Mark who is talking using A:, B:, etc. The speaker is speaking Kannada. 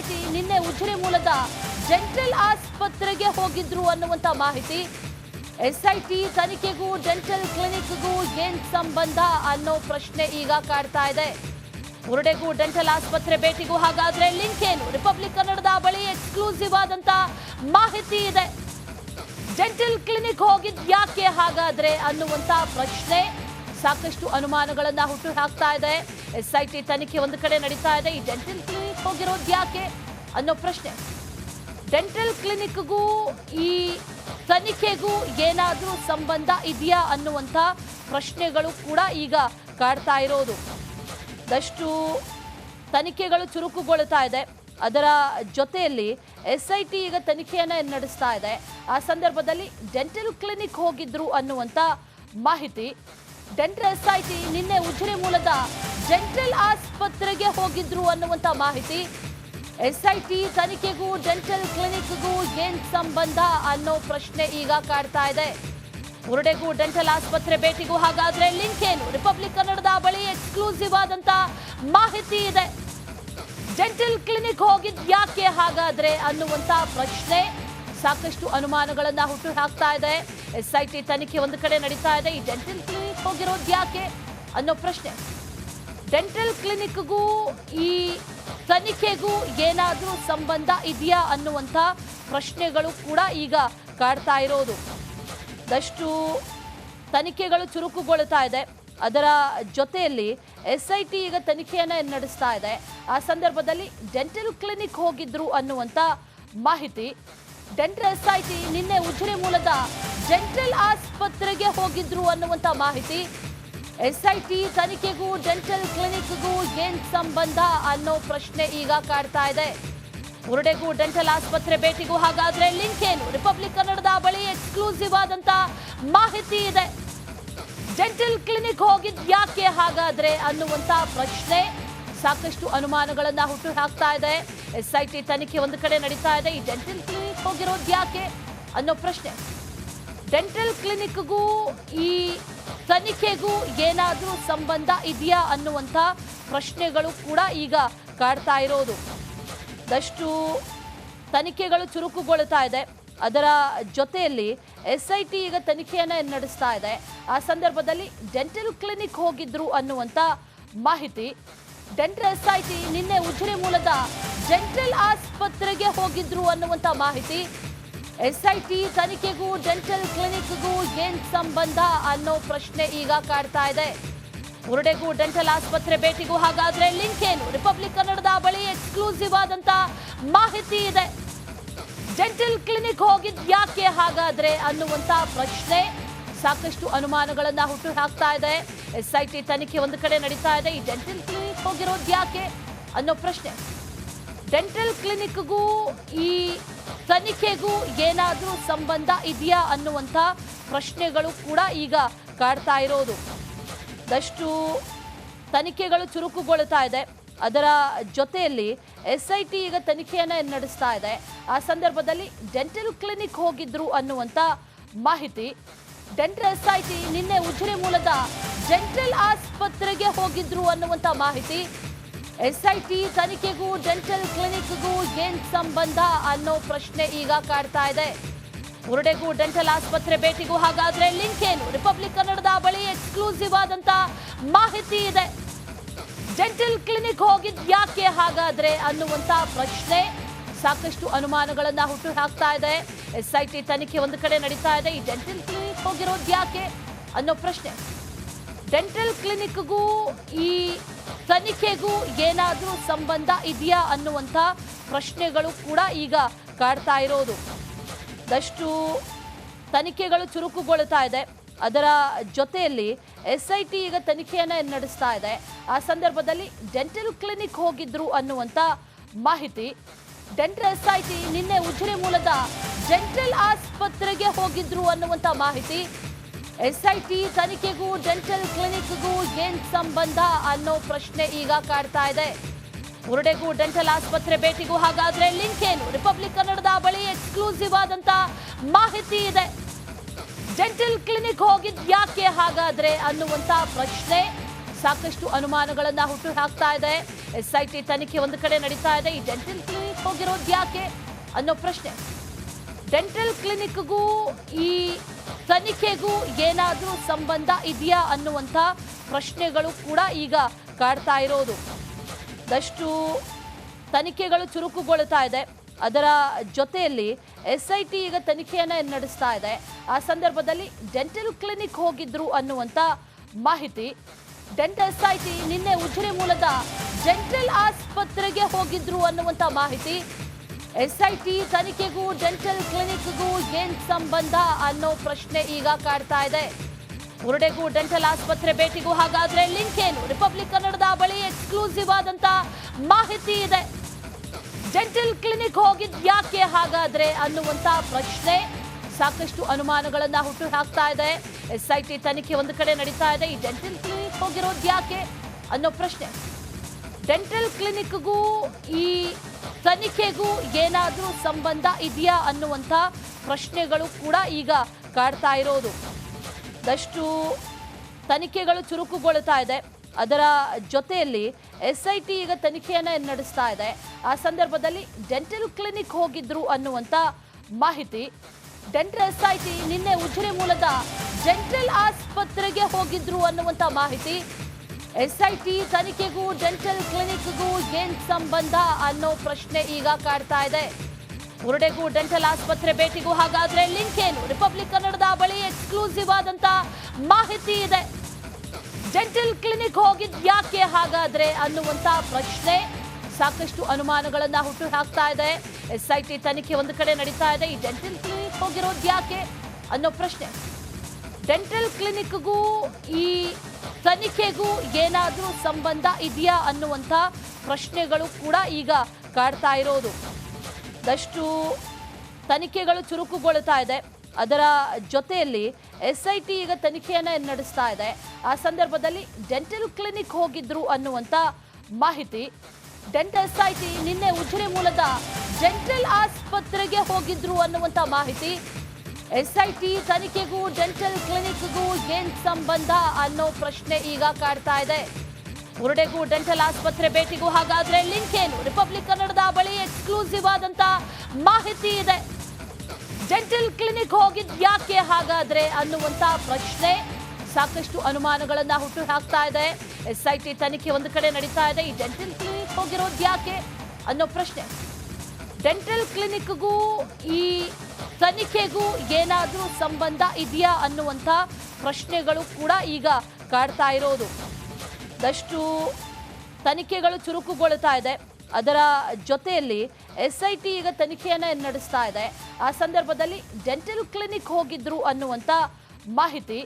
A: ಎಸ್ಐಟಿ ನಿನ್ನೆ ಉಜಿರೆ ಮೂಲದ ಡೆಂಟಲ್ ಆಸ್ಪತ್ರೆಗೆ ಹೋಗಿದ್ರು ಅನ್ನುವಂತ ಮಾಹಿತಿ. ಎಸ್ಐಟಿ ತನಿಖೆಗೂ ಡೆಂಟಲ್ ಕ್ಲಿನಿಕ್ಗೂ ಏನ್ ಸಂಬಂಧ ಅನ್ನೋ ಪ್ರಶ್ನೆ ಈಗ ಕಾಡ್ತಾ ಇದೆ. ಹುರುಡೆಗೂ ಡೆಂಟಲ್ ಆಸ್ಪತ್ರೆ ಭೇಟಿಗೂ ಹಾಗಾದ್ರೆ ಲಿಂಕ್ ಏನು? ರಿಪಬ್ಲಿಕ್ ಕನ್ನಡದ ಬಳಿ ಎಕ್ಸ್ಕ್ಲೂಸಿವ್ ಆದಂತ ಮಾಹಿತಿ ಇದೆ. ಡೆಂಟಲ್ ಕ್ಲಿನಿಕ್ ಹೋಗಿದ್ ಯಾಕೆ ಹಾಗಾದ್ರೆ ಅನ್ನುವಂತ ಪ್ರಶ್ನೆ. ಸಾಕಷ್ಟು ಅನುಮಾನಗಳನ್ನ ಹುಟ್ಟು ಹಾಕ್ತಾ ಇದೆ. ಎಸ್ಐಟಿ ತನಿಖೆ ಒಂದು ಕಡೆ ನಡೀತಾ ಇದೆ. ಈ ಡೆಂಟಲ್ ಕ್ಲಿನಿಕ್ ಹೋಗಿರೋದು ಯಾಕೆ ಅನ್ನೋ ಪ್ರಶ್ನೆ. ಡೆಂಟಲ್ ಕ್ಲಿನಿಕ್ಗೂ ಈ ತನಿಖೆಗೂ ಏನಾದರೂ ಸಂಬಂಧ ಇದೆಯಾ ಅನ್ನುವಂಥ ಪ್ರಶ್ನೆಗಳು ಕೂಡ ಈಗ ಕಾಡ್ತಾ ಇರೋದು. ದಷ್ಟು ತನಿಖೆಗಳು ಚುರುಕುಗೊಳ್ತಾ ಇದೆ. ಅದರ ಜೊತೆಯಲ್ಲಿ ಎಸ್ ಐ ಟಿ ಈಗ ತನಿಖೆಯನ್ನು ನಡೆಸ್ತಾ ಇದೆ. ಆ ಸಂದರ್ಭದಲ್ಲಿ ಡೆಂಟಲ್ ಕ್ಲಿನಿಕ್ ಹೋಗಿದ್ರು ಅನ್ನುವಂಥ ಮಾಹಿತಿ. ಡೆಂಟಲ್ ಎಸ್ ಐ ಟಿ ನಿನ್ನೆ ಉಜಿರೆ ಮೂಲದ ಡೆಂಟಲ್ ಆಸ್ಪತ್ರೆಗೆ ಹೋಗಿದ್ರು ಅನ್ನುವಂಥ ಮಾಹಿತಿ. ಎಸ್ಐಟಿ ತನಿಖೆಗೂ ಡೆಂಟಲ್ ಕ್ಲಿನಿಕ್ಗೂ ಏನ್ ಸಂಬಂಧ ಅನ್ನೋ ಪ್ರಶ್ನೆ ಈಗ ಕಾಡ್ತಾ ಇದೆ. ಹುರುಡೆಗೂ ಡೆಂಟಲ್ ಆಸ್ಪತ್ರೆ ಭೇಟಿಗೂ ಹಾಗಾದ್ರೆ ಲಿಂಕ್ ಏನು? ರಿಪಬ್ಲಿಕ್ ಕನ್ನಡದ ಬಳಿ ಎಕ್ಸ್ಕ್ಲೂಸಿವ್ ಆದಂತ ಮಾಹಿತಿ ಇದೆ. ಡೆಂಟಲ್ ಕ್ಲಿನಿಕ್ ಹೋಗಿದ್ ಯಾಕೆ ಹಾಗಾದ್ರೆ ಅನ್ನುವಂತ ಪ್ರಶ್ನೆ. ಸಾಕಷ್ಟು ಅನುಮಾನಗಳನ್ನ ಹುಟ್ಟು ಹಾಕ್ತಾ ಇದೆ. ಎಸ್ಐಟಿ ತನಿಖೆ ಒಂದು ಕಡೆ ನಡೀತಾ ಇದೆ. ಈ ಡೆಂಟಲ್ ಕ್ಲಿನಿಕ್ ಹೋಗಿರೋದು ಯಾಕೆ ಅನ್ನೋ ಪ್ರಶ್ನೆ. ಡೆಂಟಲ್ ಕ್ಲಿನಿಕ್ಗೂ ಈ ತನಿಖೆಗೂ ಏನಾದರೂ ಸಂಬಂಧ ಇದೆಯಾ ಅನ್ನುವಂಥ ಪ್ರಶ್ನೆಗಳು ಕೂಡ ಈಗ ಕಾಡ್ತಾ ಇರೋದು. ದಷ್ಟು ತನಿಖೆಗಳು ಚುರುಕುಗೊಳ್ತಾ ಇದೆ. ಅದರ ಜೊತೆಯಲ್ಲಿ ಎಸ್ ಐ ಟಿ ಈಗ ತನಿಖೆಯನ್ನು ನಡೆಸ್ತಾ ಇದೆ. ಆ ಸಂದರ್ಭದಲ್ಲಿ ಡೆಂಟಲ್ ಕ್ಲಿನಿಕ್ ಹೋಗಿದ್ರು ಅನ್ನುವಂಥ ಮಾಹಿತಿ. ಡೆಂಟಲ್ ಎಸ್ ಐ ಟಿ ನಿನ್ನೆ ಉಜಿರೆ ಮೂಲದ ಡೆಂಟಲ್ ಆಸ್ಪತ್ರೆಗೆ ಹೋಗಿದ್ರು ಅನ್ನುವಂಥ ಮಾಹಿತಿ ಎಸ್ ಐ ಟಿ ತನಿಖೆಗೂ ಡೆಂಟಲ್ ಕ್ಲಿನಿಕ್ಗೂ ಏನ್ ಸಂಬಂಧ ಅನ್ನೋ ಪ್ರಶ್ನೆ ಈಗ ಕಾಡ್ತಾ ಇದೆ. ಹುರುಡೆಗೂ ಡೆಂಟಲ್ ಆಸ್ಪತ್ರೆ ಭೇಟಿಗೂ ಹಾಗಾದ್ರೆ ಲಿಂಕ್ ಏನು? ರಿಪಬ್ಲಿಕ್ ಕನ್ನಡದ ಬಳಿ ಎಕ್ಸ್ಕ್ಲೂಸಿವ್ ಆದಂತ ಮಾಹಿತಿ ಇದೆ. ಡೆಂಟಲ್ ಕ್ಲಿನಿಕ್ ಹೋಗಿದ್ ಯಾಕೆ ಹಾಗಾದ್ರೆ ಅನ್ನುವಂತ ಪ್ರಶ್ನೆ ಸಾಕಷ್ಟು ಅನುಮಾನಗಳನ್ನ ಹುಟ್ಟು ಹಾಕ್ತಾ ಇದೆ. ಎಸ್ಐಟಿ ತನಿಖೆ ಒಂದು ಕಡೆ ನಡೀತಾ ಇದೆ. ಈ ಡೆಂಟಲ್ ಕ್ಲಿನಿಕ್ ಹೋಗಿರೋದು ಯಾಕೆ ಅನ್ನೋ ಪ್ರಶ್ನೆ. ಡೆಂಟಲ್ ಕ್ಲಿನಿಕ್ಗೂ ಈ ತನಿಖೆಗೂ ಏನಾದರೂ ಸಂಬಂಧ ಇದೆಯಾ ಅನ್ನುವಂಥ ಪ್ರಶ್ನೆಗಳು ಕೂಡ ಈಗ ಕಾಡ್ತಾ ಇರೋದು. ದಷ್ಟು ತನಿಖೆಗಳು ಚುರುಕುಗೊಳ್ತಾ ಇದೆ. ಅದರ ಜೊತೆಯಲ್ಲಿ ಎಸ್ ಐ ಟಿ ಈಗ ತನಿಖೆಯನ್ನ ನಡೆಸ್ತಾ ಇದೆ. ಆ ಸಂದರ್ಭದಲ್ಲಿ ಡೆಂಟಲ್ ಕ್ಲಿನಿಕ್ ಹೋಗಿದ್ರು ಅನ್ನುವಂಥ ಮಾಹಿತಿ. ಡೆಂಟಲ್ ಎಸ್ ಐ ಟಿ ನಿನ್ನೆ ಉಜಿರೆ ಮೂಲದ ಡೆಂಟಲ್ ಆಸ್ಪತ್ರೆಗೆ ಹೋಗಿದ್ರು ಅನ್ನುವಂಥ ಮಾಹಿತಿ ಎಸ್ ಐ ಟಿ ತನಿಖೆಗೂ ಡೆಂಟಲ್ ಕ್ಲಿನಿಕ್ಗೂ ಏನ್ ಸಂಬಂಧ ಅನ್ನೋ ಪ್ರಶ್ನೆ ಈಗ ಕಾಡ್ತಾ ಇದೆ. ಹುರುಡೆಗೂ ಡೆಂಟಲ್ ಆಸ್ಪತ್ರೆ ಭೇಟಿಗೂ ಹಾಗಾದ್ರೆ ಲಿಂಕ್ ಏನು? ರಿಪಬ್ಲಿಕ್ ಕನ್ನಡದ ಬಳಿ ಎಕ್ಸ್ಕ್ಲೂಸಿವ್ ಆದಂತ ಮಾಹಿತಿ ಇದೆ. ಡೆಂಟಲ್ ಕ್ಲಿನಿಕ್ ಹೋಗಿದ್ ಯಾಕೆ ಹಾಗಾದ್ರೆ ಅನ್ನುವಂತ ಪ್ರಶ್ನೆ ಸಾಕಷ್ಟು ಅನುಮಾನಗಳನ್ನ ಹುಟ್ಟು ಹಾಕ್ತಾ ಇದೆ. ಎಸ್ಐಟಿ ತನಿಖೆ ಒಂದು ಕಡೆ ನಡೀತಾ ಇದೆ. ಈ ಡೆಂಟಲ್ ಕ್ಲಿನಿಕ್ ಹೋಗಿರೋದು ಯಾಕೆ ಅನ್ನೋ ಪ್ರಶ್ನೆ. ಡೆಂಟಲ್ ಕ್ಲಿನಿಕ್ಗೂ ಈ ತನಿಖೆಗೂ ಏನಾದರೂ ಸಂಬಂಧ ಇದೆಯಾ ಅನ್ನುವಂಥ ಪ್ರಶ್ನೆಗಳು ಕೂಡ ಈಗ ಕಾಡ್ತಾ ಇರೋದು. ದಷ್ಟು ತನಿಖೆಗಳು ಚುರುಕುಗೊಳ್ತಾ ಇದೆ. ಅದರ ಜೊತೆಯಲ್ಲಿ ಎಸ್ ಐ ಟಿ ಈಗ ತನಿಖೆಯನ್ನ ನಡೆಸ್ತಾ ಇದೆ. ಆ ಸಂದರ್ಭದಲ್ಲಿ ಡೆಂಟಲ್ ಕ್ಲಿನಿಕ್ ಹೋಗಿದ್ರು ಅನ್ನುವಂಥ ಮಾಹಿತಿ. ಡೆಂಟಲ್ ಎಸ್ ಐ ಟಿ ನಿನ್ನೆ ಉಜಿರೆ ಮೂಲದ ಡೆಂಟಲ್ ಆಸ್ಪತ್ರೆಗೆ ಹೋಗಿದ್ರು ಅನ್ನುವಂಥ ಮಾಹಿತಿ ಎಸ್ ಐ ಟಿ ತನಿಖೆಗೂ ಡೆಂಟಲ್ ಕ್ಲಿನಿಕ್ಗೂ ಏನ್ ಸಂಬಂಧ ಅನ್ನೋ ಪ್ರಶ್ನೆ ಈಗ ಕಾಡ್ತಾ ಇದೆ. ಹುರುಡೆಗೂ ಡೆಂಟಲ್ ಆಸ್ಪತ್ರೆ ಭೇಟಿಗೂ ಹಾಗಾದ್ರೆ ಲಿಂಕ್ ಏನು? ರಿಪಬ್ಲಿಕ್ ಕನ್ನಡದ ಬಳಿ ಎಕ್ಸ್ಕ್ಲೂಸಿವ್ ಆದಂತ ಮಾಹಿತಿ ಇದೆ. ಡೆಂಟಲ್ ಕ್ಲಿನಿಕ್ ಹೋಗಿದ್ ಯಾಕೆ ಹಾಗಾದ್ರೆ ಅನ್ನುವಂತ ಪ್ರಶ್ನೆ ಸಾಕಷ್ಟು ಅನುಮಾನಗಳನ್ನ ಹುಟ್ಟು ಹಾಕ್ತಾ ಇದೆ. ಎಸ್ಐಟಿ ತನಿಖೆ ಒಂದು ಕಡೆ ನಡೀತಾ ಇದೆ. ಈ ಡೆಂಟಲ್ ಕ್ಲಿನಿಕ್ ಹೋಗಿರೋದು ಯಾಕೆ ಅನ್ನೋ ಪ್ರಶ್ನೆ. ಡೆಂಟಲ್ ಕ್ಲಿನಿಕ್ಗೂ ಈ ತನಿಖೆಗೂ ಏನಾದರೂ ಸಂಬಂಧ ಇದೆಯಾ ಅನ್ನುವಂಥ ಪ್ರಶ್ನೆಗಳು ಕೂಡ ಈಗ ಕಾಡ್ತಾ ಇರೋದು. ದಷ್ಟು ತನಿಖೆಗಳು ಚುರುಕುಗೊಳ್ತಾ ಇದೆ. ಅದರ ಜೊತೆಯಲ್ಲಿ ಎಸ್ ಐ ಟಿ ಈಗ ತನಿಖೆಯನ್ನ ನಡೆಸ್ತಾ ಇದೆ. ಆ ಸಂದರ್ಭದಲ್ಲಿ ಡೆಂಟಲ್ ಕ್ಲಿನಿಕ್ ಹೋಗಿದ್ರು ಅನ್ನುವಂಥ ಮಾಹಿತಿ. ಡೆಂಟಲ್ ಎಸ್ ಐ ಟಿ ನಿನ್ನೆ ಉಜಿರೆ ಮೂಲದ ಡೆಂಟಲ್ ಆಸ್ಪತ್ರೆಗೆ ಹೋಗಿದ್ರು ಅನ್ನುವಂಥ ಮಾಹಿತಿ ಎಸ್ ಐ ಟಿ ತನಿಖೆಗೂ ಡೆಂಟಲ್ ಕ್ಲಿನಿಕ್ಗೂ ಏನ್ ಸಂಬಂಧ ಅನ್ನೋ ಪ್ರಶ್ನೆ ಈಗ ಕಾಡ್ತಾ ಇದೆ. ಹುರುಡೆಗೂ ಡೆಂಟಲ್ ಆಸ್ಪತ್ರೆ ಭೇಟಿಗೂ ಹಾಗಾದ್ರೆ ಲಿಂಕ್ ಏನು? ರಿಪಬ್ಲಿಕ್ ಕನ್ನಡದ ಬಳಿ ಎಕ್ಸ್ಕ್ಲೂಸಿವ್ ಆದಂತ ಮಾಹಿತಿ ಇದೆ. ಡೆಂಟಲ್ ಕ್ಲಿನಿಕ್ ಹೋಗಿದ್ ಯಾಕೆ ಹಾಗಾದ್ರೆ ಅನ್ನುವಂತ ಪ್ರಶ್ನೆ ಸಾಕಷ್ಟು ಅನುಮಾನಗಳನ್ನ ಹುಟ್ಟು ಹಾಕ್ತಾ ಇದೆ. ಎಸ್ಐಟಿ ತನಿಖೆ ಒಂದು ಕಡೆ ನಡೀತಾ ಇದೆ. ಈ ಡೆಂಟಲ್ ಕ್ಲಿನಿಕ್ ಹೋಗಿರೋದು ಯಾಕೆ ಅನ್ನೋ ಪ್ರಶ್ನೆ. ಡೆಂಟಲ್ ಕ್ಲಿನಿಕ್ಗೂ ಈ ತನಿಖೆಗೂ ಏನಾದರೂ ಸಂಬಂಧ ಇದೆಯಾ ಅನ್ನುವಂಥ ಪ್ರಶ್ನೆಗಳು ಕೂಡ ಈಗ ಕಾಡ್ತಾ ಇರೋದು. ದಷ್ಟು ತನಿಖೆಗಳು ಚುರುಕುಗೊಳ್ತಾ ಇದೆ. ಅದರ ಜೊತೆಯಲ್ಲಿ ಎಸ್ ಐ ಟಿ ಈಗ ತನಿಖೆಯನ್ನ ನಡೆಸ್ತಾ ಇದೆ. ಆ ಸಂದರ್ಭದಲ್ಲಿ ಡೆಂಟಲ್ ಕ್ಲಿನಿಕ್ ಹೋಗಿದ್ರು ಅನ್ನುವಂಥ ಮಾಹಿತಿ. ಡೆಂಟಲ್ ಎಸ್ ಐ ಟಿ ನಿನ್ನೆ ಉಜಿರೆ ಮೂಲದ ಡೆಂಟಲ್ ಆಸ್ಪತ್ರೆಗೆ ಹೋಗಿದ್ರು ಅನ್ನುವಂಥ ಮಾಹಿತಿ ಎಸ್ ಐ ಟಿ ತನಿಖೆಗೂ ಡೆಂಟಲ್ ಕ್ಲಿನಿಕ್ಗೂ ಏನ್ ಸಂಬಂಧ ಅನ್ನೋ ಪ್ರಶ್ನೆ ಈಗ ಕಾಡ್ತಾ ಇದೆ. ಮುರುಡೆಗೂ ಡೆಂಟಲ್ ಆಸ್ಪತ್ರೆ ಭೇಟಿಗೂ ಹಾಗಾದ್ರೆ ಲಿಂಕ್ ಏನು? ರಿಪಬ್ಲಿಕ್ ಕನ್ನಡದ ಬಳಿ ಎಕ್ಸ್ಕ್ಲೂಸಿವ್ ಆದಂತ ಮಾಹಿತಿ ಇದೆ. ಡೆಂಟಲ್ ಕ್ಲಿನಿಕ್ ಹೋಗಿದ್ ಯಾಕೆ ಹಾಗಾದ್ರೆ ಅನ್ನುವಂತ ಪ್ರಶ್ನೆ ಸಾಕಷ್ಟು ಅನುಮಾನಗಳನ್ನ ಹುಟ್ಟು ಹಾಕ್ತಾ ಇದೆ. ಎಸ್ಐಟಿ ತನಿಖೆ ಒಂದು ಕಡೆ ನಡೀತಾ ಇದೆ. ಈ ಡೆಂಟಲ್ ಕ್ಲಿನಿಕ್ ಹೋಗಿರೋದು ಯಾಕೆ ಅನ್ನೋ ಪ್ರಶ್ನೆ. ಡೆಂಟಲ್ ಕ್ಲಿನಿಕ್ಗೂ ಈ ತನಿಖೆಗೂ ಏನಾದರೂ ಸಂಬಂಧ ಇದೆಯಾ ಅನ್ನುವಂಥ ಪ್ರಶ್ನೆಗಳು ಕೂಡ ಈಗ ಕಾಡ್ತಾ ಇರೋದು. ದಷ್ಟು ತನಿಖೆಗಳು ಚುರುಕುಗೊಳ್ತಾ ಇದೆ. ಅದರ ಜೊತೆಯಲ್ಲಿ ಎಸ್ ಐ ಟಿ ಈಗ ತನಿಖೆಯನ್ನು ನಡೆಸ್ತಾ ಇದೆ. ಆ ಸಂದರ್ಭದಲ್ಲಿ ಡೆಂಟಲ್ ಕ್ಲಿನಿಕ್ ಹೋಗಿದ್ರು ಅನ್ನುವಂಥ ಮಾಹಿತಿ. ಡೆಂಟಲ್ ಎಸ್ ಐ ಟಿ ನಿನ್ನೆ ಉಜಿರೆ ಮೂಲದ ಡೆಂಟಲ್ ಆಸ್ಪತ್ರೆಗೆ ಹೋಗಿದ್ರು ಅನ್ನುವಂಥ ಮಾಹಿತಿ ಎಸ್ ಐ ಟಿ ತನಿಖೆಗೂ ಡೆಂಟಲ್ ಕ್ಲಿನಿಕ್ಗೂ ಏನ್ ಸಂಬಂಧ ಅನ್ನೋ ಪ್ರಶ್ನೆ ಈಗ ಕಾಡ್ತಾ ಇದೆ. ಮುರುಡೆಗೂ ಡೆಂಟಲ್ ಆಸ್ಪತ್ರೆ ಭೇಟಿಗೂ ಹಾಗಾದ್ರೆ ಲಿಂಕ್ ಏನು? ರಿಪಬ್ಲಿಕ್ ಕನ್ನಡದ ಬಳಿ ಎಕ್ಸ್ಕ್ಲೂಸಿವ್ ಆದಂತ ಮಾಹಿತಿ ಇದೆ. ಡೆಂಟಲ್ ಕ್ಲಿನಿಕ್ ಹೋಗಿದ್ ಯಾಕೆ ಹಾಗಾದ್ರೆ ಅನ್ನುವಂತ ಪ್ರಶ್ನೆ ಸಾಕಷ್ಟು ಅನುಮಾನಗಳನ್ನ ಹುಟ್ಟು ಹಾಕ್ತಾ ಇದೆ. ಎಸ್ಐಟಿ ತನಿಖೆ ಒಂದು ಕಡೆ ನಡೀತಾ ಇದೆ. ಈ ಡೆಂಟಲ್ ಕ್ಲಿನಿಕ್ ಹೋಗಿರೋದು ಯಾಕೆ ಅನ್ನೋ ಪ್ರಶ್ನೆ. ಡೆಂಟಲ್ ಕ್ಲಿನಿಕ್ಗೂ ಈ ತನಿಖೆಗೂ ಏನಾದರೂ ಸಂಬಂಧ ಇದೆಯಾ ಅನ್ನುವಂಥ ಪ್ರಶ್ನೆಗಳು ಕೂಡ ಈಗ ಕಾಡ್ತಾ ಇರೋದು. ದಷ್ಟು ತನಿಖೆಗಳು ಚುರುಕುಗೊಳ್ತಾ ಇದೆ. ಅದರ ಜೊತೆಯಲ್ಲಿ ಎಸ್ ಐ ಟಿ ಈಗ ತನಿಖೆಯನ್ನು ನಡೆಸ್ತಾ ಇದೆ. ಆ ಸಂದರ್ಭದಲ್ಲಿ ಡೆಂಟಲ್ ಕ್ಲಿನಿಕ್ ಹೋಗಿದ್ರು ಅನ್ನುವಂಥ ಮಾಹಿತಿ. ಡೆಂಟಲ್ ಎಸ್ ಐ ಟಿ ನಿನ್ನೆ ಉಜಿರೆ ಮೂಲದ ಡೆಂಟಲ್ ಆಸ್ಪತ್ರೆಗೆ ಹೋಗಿದ್ರು ಅನ್ನುವಂಥ ಮಾಹಿತಿ ಎಸ್ ಐ ಟಿ ತನಿಖೆಗೂ ಡೆಂಟಲ್ ಕ್ಲಿನಿಕ್ಗೂ ಏನ್ ಸಂಬಂಧ ಅನ್ನೋ ಪ್ರಶ್ನೆ ಈಗ ಕಾಡ್ತಾ ಇದೆ. ಹುರುಡೆಗೂ ಡೆಂಟಲ್ ಆಸ್ಪತ್ರೆ ಭೇಟಿಗೂ ಹಾಗಾದ್ರೆ ಲಿಂಕ್ ಏನು? ರಿಪಬ್ಲಿಕ್ ಕನ್ನಡದ ಬಳಿ ಎಕ್ಸ್ಕ್ಲೂಸಿವ್ ಆದಂತ ಮಾಹಿತಿ ಇದೆ. ಡೆಂಟಲ್ ಕ್ಲಿನಿಕ್ ಹೋಗಿದ್ ಯಾಕೆ ಹಾಗಾದ್ರೆ ಅನ್ನುವಂತ ಪ್ರಶ್ನೆ ಸಾಕಷ್ಟು ಅನುಮಾನಗಳನ್ನ ಹುಟ್ಟು ಹಾಕ್ತಾ ಇದೆ. ಎಸ್ ತನಿಖೆ ಒಂದು ಕಡೆ ನಡೀತಾ ಇದೆ. ಈ ಡೆಂಟಲ್ ಕ್ಲಿನಿಕ್ ಹೋಗಿರೋದು ಯಾಕೆ ಅನ್ನೋ ಪ್ರಶ್ನೆ. ಡೆಂಟಲ್ ಕ್ಲಿನಿಕ್ಗೂ ಈ ತನಿಖೆಗೂ ಏನಾದರೂ ಸಂಬಂಧ ಇದೆಯಾ ಅನ್ನುವಂಥ ಪ್ರಶ್ನೆಗಳು ಕೂಡ ಈಗ ಕಾಡ್ತಾ ಇರೋದು. ದಷ್ಟು ತನಿಖೆಗಳು ಚುರುಕುಗೊಳ್ತಾ ಇದೆ. ಅದರ ಜೊತೆಯಲ್ಲಿ ಎಸ್ ಐ ಟಿ ಈಗ ತನಿಖೆಯನ್ನು ನಡೆಸ್ತಾ ಇದೆ. ಆ ಸಂದರ್ಭದಲ್ಲಿ ಡೆಂಟಲ್ ಕ್ಲಿನಿಕ್ ಹೋಗಿದ್ರು ಅನ್ನುವಂಥ ಮಾಹಿತಿ